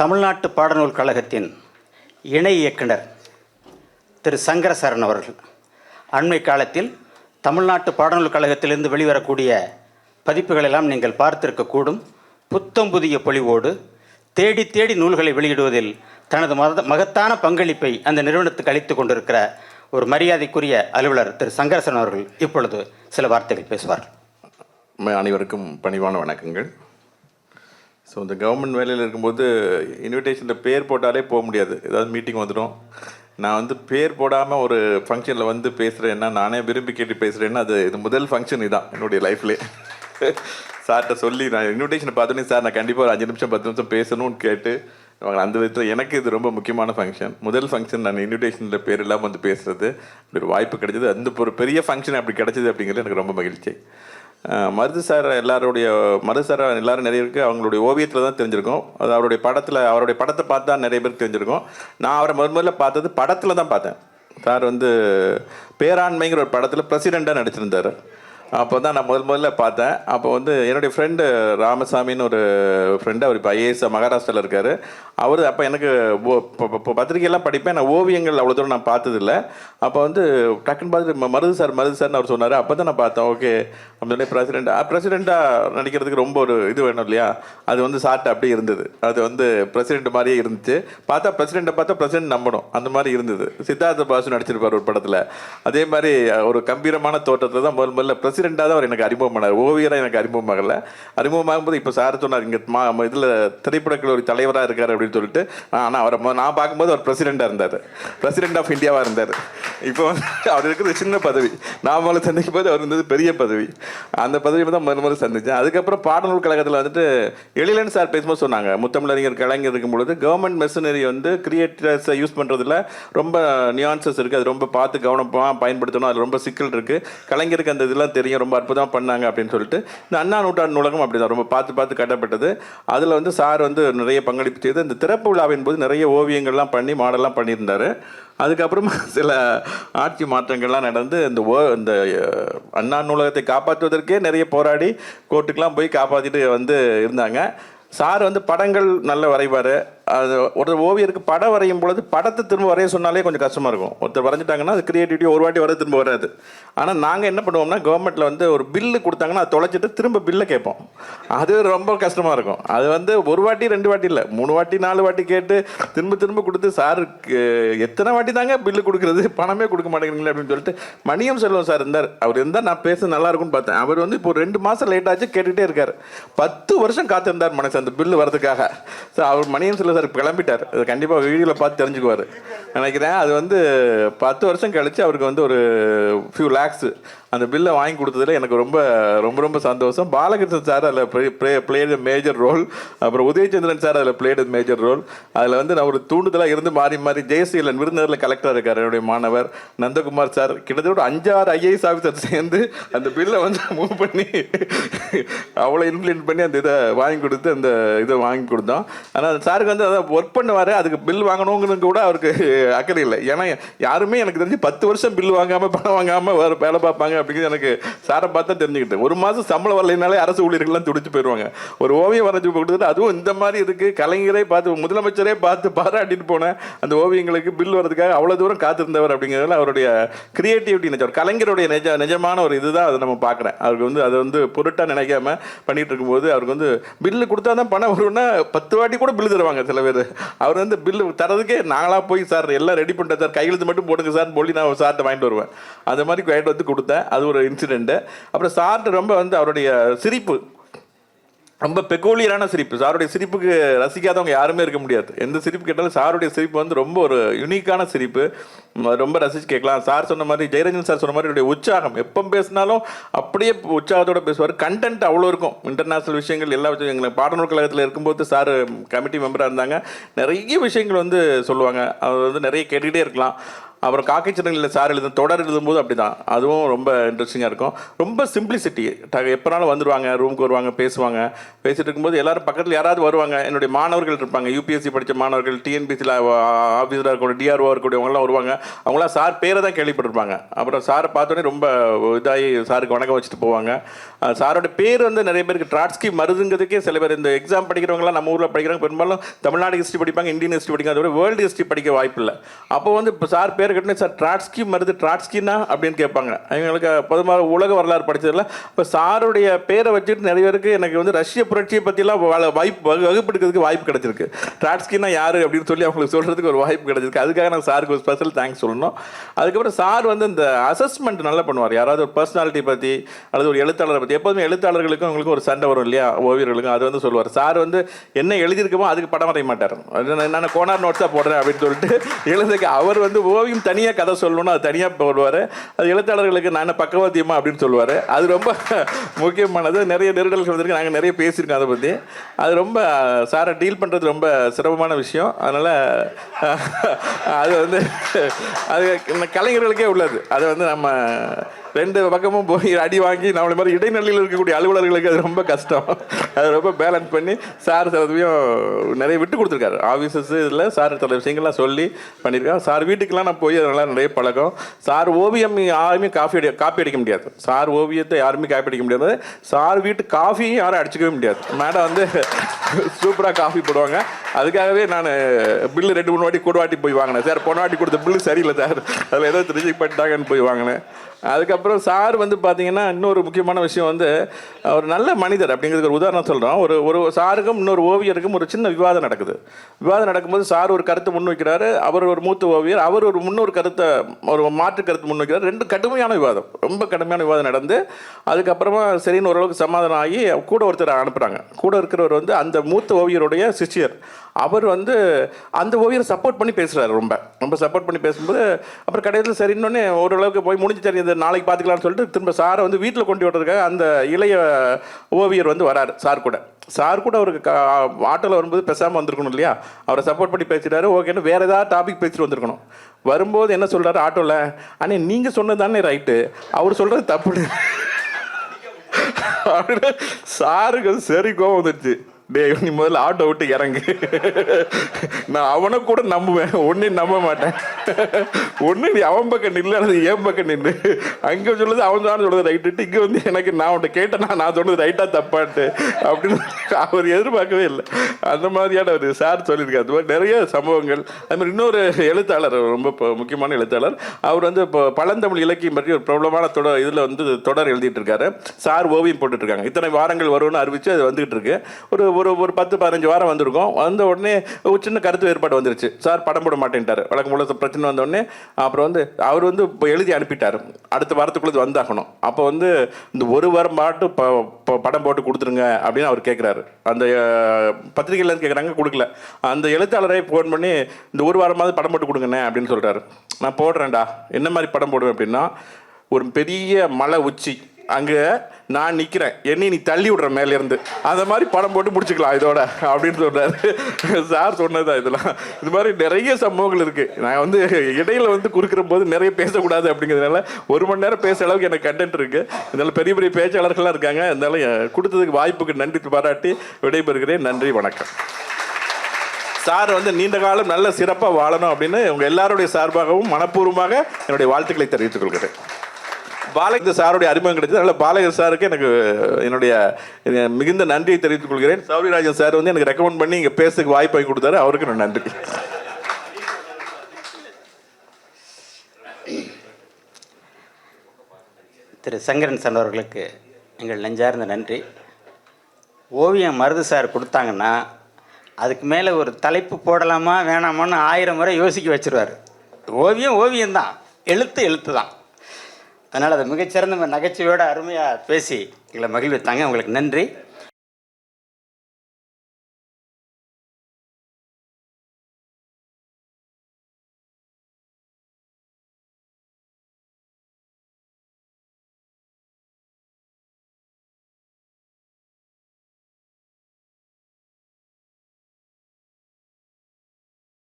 தமிழ்நாட்டு பாடநூல் கழகத்தின் இணை இயக்குனர் திரு சங்கரசரண் அவர்கள் அண்மை காலத்தில் தமிழ்நாட்டு பாடநூல் கழகத்திலிருந்து வெளிவரக்கூடிய பதிப்புகளெல்லாம் நீங்கள் பார்த்திருக்கக்கூடும் புத்தம் புதிய பொலிவோடு தேடி தேடி நூல்களை வெளியிடுவதில் தனது மத மகத்தான பங்களிப்பை அந்த நிறுவனத்துக்கு அளித்து கொண்டிருக்கிற ஒரு மரியாதைக்குரிய அலுவலர் திரு சங்கரசன் அவர்கள் இப்பொழுது சில வார்த்தைகள் பேசுவார் அனைவருக்கும் பணிவான வணக்கங்கள் ஸோ இந்த கவர்மெண்ட் வேலையில் இருக்கும்போது இன்விடேஷனில் பேர் போட்டாலே போக முடியாது. ஏதாவது மீட்டிங் வந்துடும். நான் வந்து பேர் போடாமல் ஒரு ஃபங்க்ஷனில் வந்து பேசுகிறேன்னா நானே விரும்பி கேட்டு பேசுகிறேன்னா அது இது முதல் ஃபங்க்ஷன் இதான் என்னுடைய லைஃப்லேயே சார்கிட்ட சொல்லி நான் இன்விடேஷனை பார்த்தோன்னே சார் நான் கண்டிப்பாக ஒரு அஞ்சு நிமிஷம் பத்து நிமிஷம் பேசணும்னு கேட்டு அவங்க அந்த விதத்தில் எனக்கு இது ரொம்ப முக்கியமான ஃபங்க்ஷன் முதல் ஃபங்க்ஷன் நான் இன்விடேஷனில் பேர் இல்லாமல் வந்து பேசுகிறது அப்படி ஒரு வாய்ப்பு கிடைச்சது. அந்த ஒரு பெரிய ஃபங்க்ஷன் அப்படி கிடச்சிது அப்படிங்கிறது எனக்கு ரொம்ப மகிழ்ச்சி. மருது சார் எல்லாருடைய மருது சார் எல்லாரும் நிறைய பேருக்கு அவங்களுடைய ஓவியத்தில் தான் தெரிஞ்சிருக்கும். அது அவருடைய படத்தில் அவருடைய படத்தை பார்த்து தான் நிறைய பேருக்கு தெரிஞ்சிருக்கும். நான் அவரை முதல் முதல்ல பார்த்தது படத்தில் தான் பார்த்தேன். சார் வந்து பேராண்மைங்கிற ஒரு படத்தில் பிரசிடெண்ட்டாக நடிச்சிருந்தார். அப்போ தான் நான் முதல் முதல்ல பார்த்தேன். அப்போ வந்து என்னுடைய ஃப்ரெண்டு ராமசாமின்னு ஒரு ஃப்ரெண்டு அவர் இப்போ ஐஏஎஸ் மகாராஷ்டிராவில் இருக்கார். அவர் அப்போ எனக்கு இப்போ- பத்திரிகையெல்லாம் படிப்பேன். நான் ஓவியங்கள் அவ்வளோ தூரம் நான் பார்த்ததில்ல. அப்போ வந்து டக்குன்னு பார்த்துட்டு ம- மருது சார் மருது சார்னு அவர் சொன்னார். அப்போ தான் நான் பார்த்தேன். ஓகே அப்படின்னு பிரசிடெண்ட்டாக பிரசிடெண்ட்டாக நடிக்கிறதுக்கு ரொம்ப ஒரு இது வேணும் இல்லையா? அது வந்து சாட்டை அப்படியே இருந்தது. அது வந்து பிரசிடெண்ட் மாதிரியே இருந்துச்சு. பார்த்தா பிரசிடெண்ட்டை பார்த்தா பிரசிடெண்ட் நம்பணும். அந்த மாதிரி இருந்தது. சித்தார்த்த பாசு நடிச்சிருப்பார் ஒரு படத்தில். அதே மாதிரி ஒரு கம்பீரமான தோட்டத்தில் தான் முதல் முதல்ல பிரசிடெண்ட்டாக தான் அவர் எனக்கு அறிமுகம் பண்ணார். ஓவியராக எனக்கு அறிமுகமாகல அறிமுகமாகும்போது இப்போ சார் சொன்னார் இங்கே மா இதில் திரைப்படங்கள் ஒரு தலைவராக இருக்கார் அப்படின்னு சொல்லிட்டு. ஆனால் அவரை நான் பார்க்கும்போது அவர் பிரசிடெண்ட்டாக இருந்தார். பிரசிடெண்ட் ஆஃப் இந்தியாவாக இருந்தார். இப்போ வந்து அவர் இருக்கிறது சின்ன பதவி. நான் முதல்ல சந்திக்கும் போது அவர் இருந்தது பெரிய பதவி. அந்த பதவியை தான் முதல் முதல்ல சந்தித்தேன் அதுக்கப்புறம் பாடநூல் கழகத்தில் வந்துட்டு எழிலன் சார் பேசும்போது சொன்னாங்க முத்தமிழறிஞர் கலைஞர் இருக்கும் பொழுது கவர்மெண்ட் மெஷினரி வந்து கிரியேட்டர்ஸை யூஸ் பண்ணுறதுல ரொம்ப நியான்சஸ் இருக்குது அது ரொம்ப பார்த்து கவனமாக பயன்படுத்தணும். அது ரொம்ப சிக்கல் இருக்குது கலைஞருக்கு அந்த இதெல்லாம் தெரியும். ரொம்ப அற்புதமாக பண்ணாங்க அப்படின்னு சொல்லிட்டு இந்த அண்ணா நூற்றாண்டு நூலகம் அப்படி தான் ரொம்ப பார்த்து பார்த்து கட்டப்பட்டது. அதில் வந்து சார் வந்து நிறைய பங்களிப்பு செய்து இந்த திறப்பு விழாவின் போது நிறைய ஓவியங்கள்லாம் பண்ணி மாடல்லாம் பண்ணியிருந்தார். அதுக்கப்புறமா சில ஆட்சி மாற்றங்கள்லாம் நடந்து இந்த ஓ இந்த அண்ணா நூலகத்தை காப்பாற்றுவதற்கே நிறைய போராடி கோர்ட்டுக்கெலாம் போய் காப்பாற்றிட்டு வந்து இருந்தாங்க. சார் வந்து படங்கள் நல்ல வரைவார். அது ஒரு ஓவியருக்கு படம் வரையும் பொழுது படத்தை திரும்ப வரைய சொன்னாலே கொஞ்சம் கஷ்டமாக இருக்கும். ஒருத்தர் வரைஞ்சிட்டாங்கன்னா அது கிரியேட்டிவிட்டி ஒரு வாட்டி வர திரும்ப வராது. ஆனால் நாங்கள் என்ன பண்ணுவோம்னா கவர்மெண்ட்டில் வந்து ஒரு பில்லு கொடுத்தாங்கன்னா அதை தொலைச்சிட்டு திரும்ப பில்லை கேட்போம். அது ரொம்ப கஷ்டமாக இருக்கும். அது வந்து ஒரு வாட்டி ரெண்டு வாட்டி இல்லை. மூணு வாட்டி நாலு வாட்டி கேட்டு திரும்ப திரும்ப கொடுத்து சாருக்கு எத்தனை வாட்டி தாங்க பில்லு கொடுக்குறது? பணமே கொடுக்க மாட்டேங்கிறீங்களே அப்படின்னு சொல்லிட்டு மணியம் செல்வம் சார் இருந்தார். அவர் இருந்தால் நான் பேச நல்லா இருக்கும்னு பார்த்தேன். அவர் வந்து இப்போ ரெண்டு மாதம் லேட் ஆச்சு கேட்டுகிட்டே இருக்கார். பத்து வருஷம் காத்திருந்தார் மனசு அந்த பில்லு வரதுக்காக ஸோ அவர் மணியம் செல்வம் சார் இப்போ கிளம்பிட்டார். அது கண்டிப்பாக வீடியோவில் பார்த்து தெரிஞ்சுக்குவார். நினைக்கிறேன். அது வந்து பத்து வருஷம் கழித்து அவருக்கு வந்து ஒரு ஃபியூ லேக்ஸ் அந்த பில்லை வாங்கி கொடுத்ததுல எனக்கு ரொம்ப ரொம்ப ரொம்ப சந்தோஷம். பாலகிருஷ்ணன் சார் அதில் பிளேடு மேஜர் ரோல் அப்புறம் உதயச்சந்திரன் சார் அதில் பிளேடு மேஜர் ரோல் அதில் வந்து நான் ஒரு தூண்டுதலாக இருந்து மாறி மாறி ஜெயசீலன் விருந்தினரில் கலெக்டர் இருக்கார் என்னுடைய மாணவர். நந்தகுமார் சார் கிட்டத்தட்ட அஞ்சாறு ஐஏஎஸ் ஆஃபீஸர் சேர்ந்து அந்த பில்லை வந்து மூவ் பண்ணி அவ்வளோ இன்ஃப்ளூயன்ஸ் பண்ணி அந்த இதை வாங்கி கொடுத்து அந்த இதை வாங்கி கொடுத்தோம். ஆனால் சாருக்கு வந்து அதை ஒர்க் பண்ணுவார் அதுக்கு பில் வாங்கணுங்கிறது கூட அவருக்கு அக்கறை இல்லை. ஏன்னா யாருமே எனக்கு தெரிஞ்சு பத்து வருஷம் பில் வாங்காமல் பணம் வாங்காமல் வேறு வேலை பார்ப்பாங்க. அப்படிங்கிறது எனக்கு சாரை பார்த்தா தெரிஞ்சுக்கிட்டேன். ஒரு மாதம் சம்பளம் வரலைனாலே அரசு ஊழியர்கள்லாம் துடிச்சு போயிடுவாங்க ஒரு ஓவியம் வரைஞ்சி கொடுத்துட்டு அதுவும் இந்த மாதிரி இருக்குது கலைஞரே பார்த்து முதலமைச்சரே பார்த்து பாராட்டிட்டு போனேன். அந்த ஓவியங்களுக்கு பில் வரதுக்காக அவ்வளோ தூரம் காத்திருந்தவர் அப்படிங்கிறதுல அவருடைய கிரியேட்டிவிட்டி நிஜம். கலைஞருடைய நிஜ நிஜமான ஒரு இதுதான் அதை நம்ம பார்க்குறேன். அவருக்கு வந்து அதை வந்து பொருட்டாக நினைக்காம பண்ணிகிட்டு இருக்கும்போது அவருக்கு வந்து பில்லு கொடுத்தா தான் பணம் வரும்னா பத்து வாட்டி கூட பில்லு தருவாங்க சில பேர். அவர் வந்து பில்லு தரதுக்கே நாங்களாக போய் சார் எல்லாம் ரெடி பண்ணிட்டேன் சார். கையெழுத்து மட்டும் போடுங்க சார் சொல்லி நான் சார்கிட்ட வாங்கிட்டு வருவேன். அந்த மாதிரி வாங்கிட்டு வந்து கொடுத்தேன். அது ஒரு இன்சிடெண்ட்டு அப்புறம் சார்ட்டு ரொம்ப வந்து அவருடைய சிரிப்பு. ரொம்ப பெக்கூலியரான சிரிப்பு. சாருடைய சிரிப்புக்கு ரசிக்காதவங்க யாருமே இருக்க முடியாது. எந்த சிரிப்பு கேட்டாலும் சாருடைய சிரிப்பு வந்து ரொம்ப ஒரு யூனிக்கான சிரிப்பு. ரொம்ப ரசிச்சு கேட்கலாம். சார் சொன்ன மாதிரி ஜெயரஞ்சன் சார் சொன்ன மாதிரி உற்சாகம். எப்போ பேசினாலும் அப்படியே உற்சாகத்தோடு பேசுவார். கண்டென்ட் அவ்வளோ இருக்கும். இன்டர்நேஷ்னல் விஷயங்கள் எல்லா விஷயம் எங்களை பாடநூல் கழகத்தில் இருக்கும்போது சார் கமிட்டி மெம்பராக இருந்தாங்க. நிறைய விஷயங்கள் வந்து சொல்லுவாங்க. அது வந்து நிறைய கேட்டுக்கிட்டே இருக்கலாம். அப்புறம் காக்கை சின்னங்களில் சார் எழுதும் தொடர் எழுதும்போது அப்படி தான் அதுவும் ரொம்ப இன்ட்ரெஸ்டிங்காக இருக்கும். ரொம்ப சிம்பிளிசிட்டி எப்போனாலும் வந்துடுவாங்க ரூமுக்கு வருவாங்க பேசுவாங்க. பேசிட்டு இருக்கும்போது எல்லாரும் பக்கத்தில் யாராவது வருவாங்க. என்னுடைய மாணவர்கள் இருப்பாங்க. யூபிஎஸ்சி படித்த மாணவர்கள் டிஎன்பிசியில் ஆஃபீஸராக இருக்கக்கூடிய டிஆர்ஓ இருக்கக்கூடியவங்களாம் வருவாங்க. அவங்களாம் சார் பேரை தான் கேள்விப்பட்டிருப்பாங்க. அப்புறம் சாரை பார்த்தோன்னே ரொம்ப இதாகி சாருக்கு வணக்கம் வச்சுட்டு போவாங்க. சாரோட பேர் வந்து நிறைய பேருக்கு ட்ராட்ஸ்கி மருதுங்கிறதுக்கே சில பேர் இந்த எக்ஸாம் படிக்கிறவங்களாம் நம்ம ஊரில் படிக்கிறாங்க பெரும்பாலும் தமிழ்நாடு ஹிஸ்ட்ரி படிப்பாங்க இந்தியன் ஹிஸ்ட்ரி படிக்காங்க அதோட வேர்ல்டு ஹிஸ்ட்ரி படிக்க வாய்ப்பு இல்லை அப்போ வந்து இப்போ சார் பேர் இருக்கட்டும். சார் ட்ராட்ஸ்கி மருந்து ட்ராட்ஸ்கினா அப்படின்னு கேட்பாங்க. அவங்களுக்கு பொதுவாக உலக வரலாறு படிச்சதில்ல இப்போ சாருடைய பேரை வச்சுட்டு நிறைய பேருக்கு எனக்கு வந்து ரஷ்ய புரட்சியை பற்றிலாம் வாய்ப்பு வகு- வகுப்பெடுக்கிறதுக்கு வாய்ப்பு கிடைச்சிருக்கு. ட்ராட்ஸ்கினா யார் அப்படின்னு சொல்லி அவங்களுக்கு சொல்கிறதுக்கு ஒரு வாய்ப்பு கிடைச்சிருக்கு. அதுக்காக நான் சாருக்கு ஒரு ஸ்பெஷல் தேங்க்ஸ் சொல்லணும். அதுக்கப்புறம் சார் வந்து இந்த அசஸ்மெண்ட் நல்லா பண்ணுவார். யாராவது ஒரு பர்சனாலிட்டி பற்றி அல்லது ஒரு எழுத்தாளரை பற்றி எப்போதுமே எழுத்தாளர்களுக்கும் அவங்களுக்கும் ஒரு சண்டை வரும் இல்லையா? ஓவியர்களுக்கும் அது வந்து சொல்லுவார். சார் வந்து என்ன எழுதியிருக்கமோ அதுக்கு படம் வரைய மாட்டார். அது நான் கோனார் நோட்ஸாக போடுறேன் அப்படின்னு சொல்லிட்டு எழுதுக்கு அவர் வந்து ஓவியம் தனியாக கதை சொல்லணும்னு அது தனியாக போடுவார். அது எழுத்தாளர்களுக்கு நான் பக்கவாத்தியமா அப்படின்னு சொல்லுவார். அது ரொம்ப முக்கியமானது. நிறைய நெருடல்கள் வந்திருக்கு. நாங்கள் நிறைய பேசியிருக்கோம் அதை பற்றி அது ரொம்ப சாரை டீல் பண்ணுறது ரொம்ப சிரமமான விஷயம். அதனால் அது வந்து அது கலைஞர்களுக்கே உள்ளது. அது வந்து நம்ம ரெண்டு பக்கமும் போய் அடி வாங்கி நம்மள மாதிரி இடைநிலையில் இருக்கக்கூடிய அலுவலர்களுக்கு அது ரொம்ப கஷ்டம். அது ரொம்ப பேலன்ஸ் பண்ணி சார் சில நிறைய விட்டு கொடுத்துருக்காரு. ஆஃபீஸஸ் இதில் சார் சில விஷயங்கள்லாம் சொல்லி பண்ணியிருக்காரு சார் வீட்டுக்கெலாம் நான் போய் அதனால் நிறைய பழக்கம். சார் ஓவியம் யாருமே காஃபி அடி காப்பி அடிக்க முடியாது. சார் ஓவியத்தை யாருமே காப்பி அடிக்க முடியாது. சார் வீட்டு காஃபியும் யாரும் அடிச்சுக்கவே முடியாது. மேடம் வந்து சூப்பராக காஃபி போடுவாங்க. அதுக்காகவே நான் பில்லு ரெண்டு மூணு வாட்டி கூட வாட்டி போய் வாங்கினேன். சார் போன வாட்டி கொடுத்த பில்லு சரியில்லை சார். அதில் ஏதோ ரிஜெக்ட் பண்ணிட்டாங்கன்னு போய் வாங்கினேன். அதுக்கப்புறம் சார் வந்து பார்த்தீங்கன்னா இன்னொரு முக்கியமான விஷயம் வந்து ஒரு நல்ல மனிதர் அப்படிங்கிறதுக்கு ஒரு உதாரணம் சொல்கிறோம் ஒரு ஒரு சாருக்கும் இன்னொரு ஓவியருக்கும் ஒரு சின்ன விவாதம் நடக்குது. விவாதம் நடக்கும்போது சார் ஒரு கருத்தை முன்வைக்கிறாரு அவர் ஒரு மூத்த ஓவியர் அவர் ஒரு முன்னொரு கருத்தை ஒரு மாற்று கருத்து முன்வைக்கிறார். ரெண்டு கடுமையான விவாதம். ரொம்ப கடுமையான விவாதம் நடந்து அதுக்கப்புறமா சரின்னு ஓரளவுக்கு சமாதானம் ஆகி கூட ஒருத்தர் அனுப்புகிறாங்க கூட இருக்கிறவர் வந்து அந்த மூத்த ஓவியருடைய சிஷ்யர். அவர் வந்து அந்த ஓவியரை சப்போர்ட் பண்ணி பேசுகிறாரு ரொம்ப. ரொம்ப சப்போர்ட் பண்ணி பேசும்போது அப்புறம் கடைசியில் சரின்னொன்னே ஓரளவுக்கு போய் முடிஞ்சு தெரியுது நாளைக்கு பார்த்துக்கலாம்னு சொல்லிட்டு திரும்ப சாரை வந்து வீட்டில் கொண்டு விடுறதுக்காக அந்த இளைய ஓவியர் வந்து வராரு சார் கூட. சார் கூட அவருக்கு ஆட்டோவில் வரும்போது பேசாமல் வந்திருக்கணும் இல்லையா? அவரை சப்போர்ட் பண்ணி பேசிட்டாரு ஓகேன்னு வேறு ஏதாவது டாபிக் பேசிட்டு வந்திருக்கணும். வரும்போது என்ன சொல்கிறாரு ஆட்டோவில் அண்ணே நீங்கள் சொன்னது தானே ரைட்டு அவர் சொல்கிறது தப்பு அப்படின்னு சாருக்கு சரி கோவம் வந்துடுச்சு டேய் நீ முதல்ல ஆட்டோ விட்டு இறங்கு. நான் அவனை கூட நம்புவேன். ஒன்றையும் நம்ப மாட்டேன். ஒன்று நீ அவன் பக்கம் நில்லு அல்லது என் பக்கம் நின்று அங்கே சொல்லுது அவன் தான் சொல்லுது ரைட்டுட்டு இங்கே வந்து எனக்கு நான் அவன்கிட்ட கேட்டேன் நான் சொன்னது ரைட்டாக தப்பான்ட்டு. அப்படின்னு அவர் எதிர்பார்க்கவே இல்லை. அந்த மாதிரியான ஒரு சார் சொல்லியிருக்காரு. அது மாதிரி நிறைய சம்பவங்கள். அது மாதிரி இன்னொரு எழுத்தாளர் ரொம்ப ப- முக்கியமான எழுத்தாளர். அவர் வந்து இப்போ பழந்தமிழ் இலக்கியம் பற்றி ஒரு பிரபலமான தொடர் இதில் வந்து தொடர் எழுதிட்டு இருக்காரு. சார் ஓவியம் போட்டுட்ருக்காங்க இத்தனை வாரங்கள் வரும்னு அறிவிச்சு அது வந்துகிட்டு இருக்கு. ஒரு ஒரு ஒரு பத்து பதினஞ்சு வாரம் வந்திருக்கும். வந்த உடனே ஒரு சின்ன கருத்து வேறுபாடு வந்துருச்சு. சார் படம் போட மாட்டேன்ட்டார். வழக்கம் போல பிரச்சனை வந்த உடனே அப்புறம் வந்து அவர் வந்து இப்போ எழுதி அனுப்பிட்டார். அடுத்த வாரத்துக்குள்ளே வந்தாகணும். அப்போ வந்து இந்த ஒரு வாரம் மட்டும் ப- ப- படம் போட்டு கொடுத்துருங்க அப்படின்னு அவர் கேட்குறாரு அந்த அஹ், பத்திரிகையிலேருந்து கேட்குறாங்க கொடுக்கல. அந்த எழுத்தாளரை ஃபோன் பண்ணி இந்த ஒரு வாரமாவது படம் போட்டு கொடுங்கண்ணே அப்படின்னு சொல்கிறாரு நான் போடுறேன்டா. என்ன மாதிரி படம் போடுவேன் அப்படின்னா ஒரு பெரிய மலை உச்சி. அங்கே நான் நிற்கிறேன் என்னை நீ தள்ளி விடுற மேலேருந்து. அந்த மாதிரி படம் போட்டு முடிச்சுக்கலாம் இதோட அப்படின்னு சொல்கிறாரு சார் சொன்னதா இதெல்லாம். இது மாதிரி நிறைய சம்பவங்கள் இருக்குது நான் வந்து இடையில வந்து குறுக்கிற போது நிறைய பேசக்கூடாது அப்படிங்கிறதுனால ஒரு மணி நேரம் பேச அளவுக்கு எனக்கு கண்டென்ட் இருக்குது இதனால் பெரிய பெரிய பேச்சாளர்கள்லாம் இருக்காங்க. அதனால கொடுத்ததுக்கு வாய்ப்புக்கு நன்றி பாராட்டி விடைபெறுகிறேன். நன்றி வணக்கம். சார் வந்து நீண்ட காலம் நல்ல சிறப்பாக வாழணும் அப்படின்னு உங்கள் எல்லாருடைய சார்பாகவும் மனப்பூர்வமாக என்னுடைய வாழ்த்துக்களை தெரிவித்துக் கொள்கிறேன். பாலகிருஷ்ண சாருடைய அறிமுகம் கிடைச்சது. அதனால பாலகிருஷ்ண சாருக்கு எனக்கு என்னுடைய மிகுந்த நன்றியை தெரிவித்துக் கொள்கிறேன். சௌரியராஜன் சார் வந்து எனக்கு ரெக்கமெண்ட் பண்ணி இங்கே பேசுறதுக்கு வாய்ப்பு வாங்கி கொடுத்தாரு. அவருக்கு நான் நன்றி. திரு சங்கரன் சார் அவர்களுக்கு எங்கள் நெஞ்சார்ந்த நன்றி. ஓவியம் மருது சார் கொடுத்தாங்கன்னா அதுக்கு மேலே ஒரு தலைப்பு போடலாமா வேணாமான்னு ஆயிரம் முறை யோசிக்க வச்சிருவார். ஓவியம் ஓவியம்தான். எழுத்து எழுத்து தான் அதனால் அதை மிகச்சிறந்த நகைச்சுவையோட அருமையாக பேசி எங்களை மகிழ்வித்தாங்க. உங்களுக்கு நன்றி.